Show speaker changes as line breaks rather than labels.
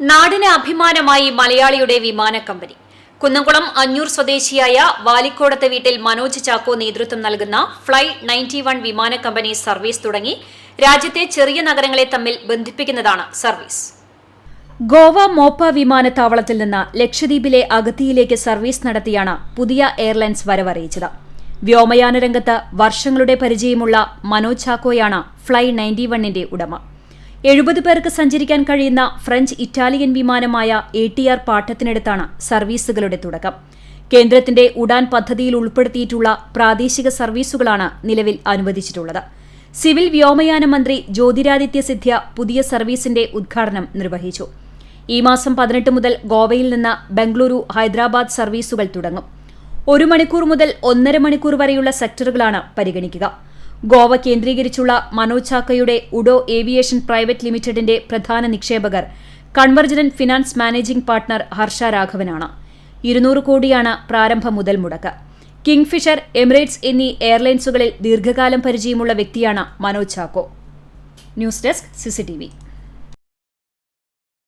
നാടിന് അഭിമാനമായി മലയാളിയുടെ വിമാന കമ്പനി. കുന്നംകുളം അഞ്ഞൂർ സ്വദേശിയായ വാലിക്കോടത്തെ വീട്ടിൽ മനോജ് ചാക്കോ നേതൃത്വം നൽകുന്ന ഫ്ലൈ നയന്റി വൺ വിമാന കമ്പനി സർവീസ് തുടങ്ങി രാജ്യത്തെ ചെറിയ നഗരങ്ങളെ തമ്മിൽ ബന്ധിപ്പിക്കുന്നതാണ് സർവീസ്. ഗോവ മോപ്പ വിമാനത്താവളത്തിൽ നിന്ന് ലക്ഷദ്വീപിലെ അഗത്തിയിലേക്ക് സർവീസ് നടത്തിയാണ് പുതിയ എയർലൈൻസ് വരവറിയിച്ചത്. വ്യോമയാന രംഗത്ത് വർഷങ്ങളുടെ പരിചയമുള്ള മനോജ് ചാക്കോയാണ് ഫ്ലൈ നയന്റി വണ്ണിന്റെ ഉടമ. എഴുപത് പേർക്ക് സഞ്ചരിക്കാൻ കഴിയുന്ന ഫ്രഞ്ച് ഇറ്റാലിയൻ വിമാനമായ എ ടി ആർ പാട്ടത്തിനടുത്താണ് സർവീസുകളുടെ തുടക്കം. കേന്ദ്രത്തിന്റെ ഉഡാൻ പദ്ധതിയിൽ ഉൾപ്പെടുത്തിയിട്ടുള്ള പ്രാദേശിക സർവീസുകളാണ് നിലവിൽ അനുവദിച്ചിട്ടുള്ളത്. സിവിൽ വ്യോമയാന മന്ത്രി ജ്യോതിരാദിത്യ സിദ്ധ്യ പുതിയ സർവീസിന്റെ ഉദ്ഘാടനം നിർവഹിച്ചു. ഈ മാസം പതിനെട്ട് മുതൽ ഗോവയിൽ നിന്ന് ബംഗളൂരു ഹൈദരാബാദ് സർവീസുകൾ തുടങ്ങും. ഒരു മണിക്കൂർ മുതൽ ഒന്നര മണിക്കൂർ വരെയുള്ള സെക്ടറുകളാണ് പരിഗണിക്കുക. ഗോവ കേന്ദ്രീകരിച്ചുള്ള മനോജ് ചാക്കയുടെ ഉഡോ ഏവിയേഷൻ പ്രൈവറ്റ് ലിമിറ്റഡിന്റെ പ്രധാന നിക്ഷേപകർ convergent finance managing partner Harsha രാഘവനാണ്. ഇരുന്നൂറ് കോടിയാണ് പ്രാരംഭ മുതൽ മുടക്ക്. കിങ്ഫിഷർ എമിറേറ്റ്സ് എന്നീ എയർലൈൻസുകളിൽ ദീർഘകാലം പരിചയമുള്ള വ്യക്തിയാണ് Manoj Chacko. News desk CCTV